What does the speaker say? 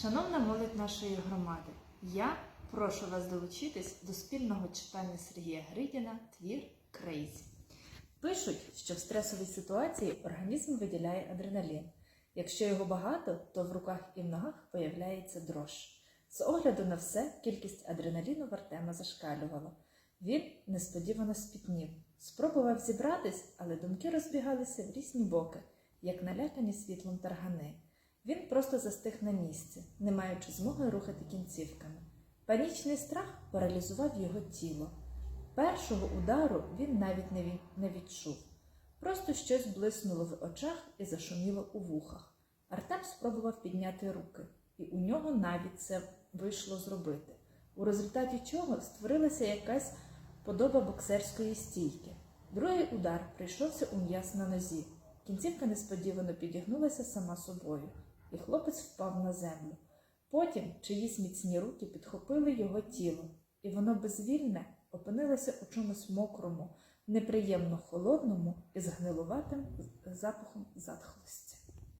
Шановна молодь нашої громади, я прошу вас долучитись до спільного читання Сергія Гридіна Твір Крейзі. Пишуть, що в стресовій ситуації організм виділяє адреналін. Якщо його багато, то в руках і в ногах появляється дрож. З огляду на все, кількість адреналіну в Артема зашкалювала. Він несподівано спітнів, спробував зібратись, але думки розбігалися в різні боки, як налякані світлом таргани. Він просто застиг на місці, не маючи змоги рухати кінцівками. Панічний страх паралізував його тіло. Першого удару він навіть не відчув. Просто щось блиснуло в очах і зашуміло у вухах. Артем спробував підняти руки, і у нього навіть це вийшло зробити, у результаті чого створилася якась подоба боксерської стійки. Другий удар прийшовся у м'яз на нозі. Кінцівка несподівано підігнулася сама собою, і хлопець впав на землю. Потім чиїсь міцні руки підхопили його тіло, і воно безвільне опинилося у чомусь мокрому, неприємно холодному і з гнилуватим запахом затхлості.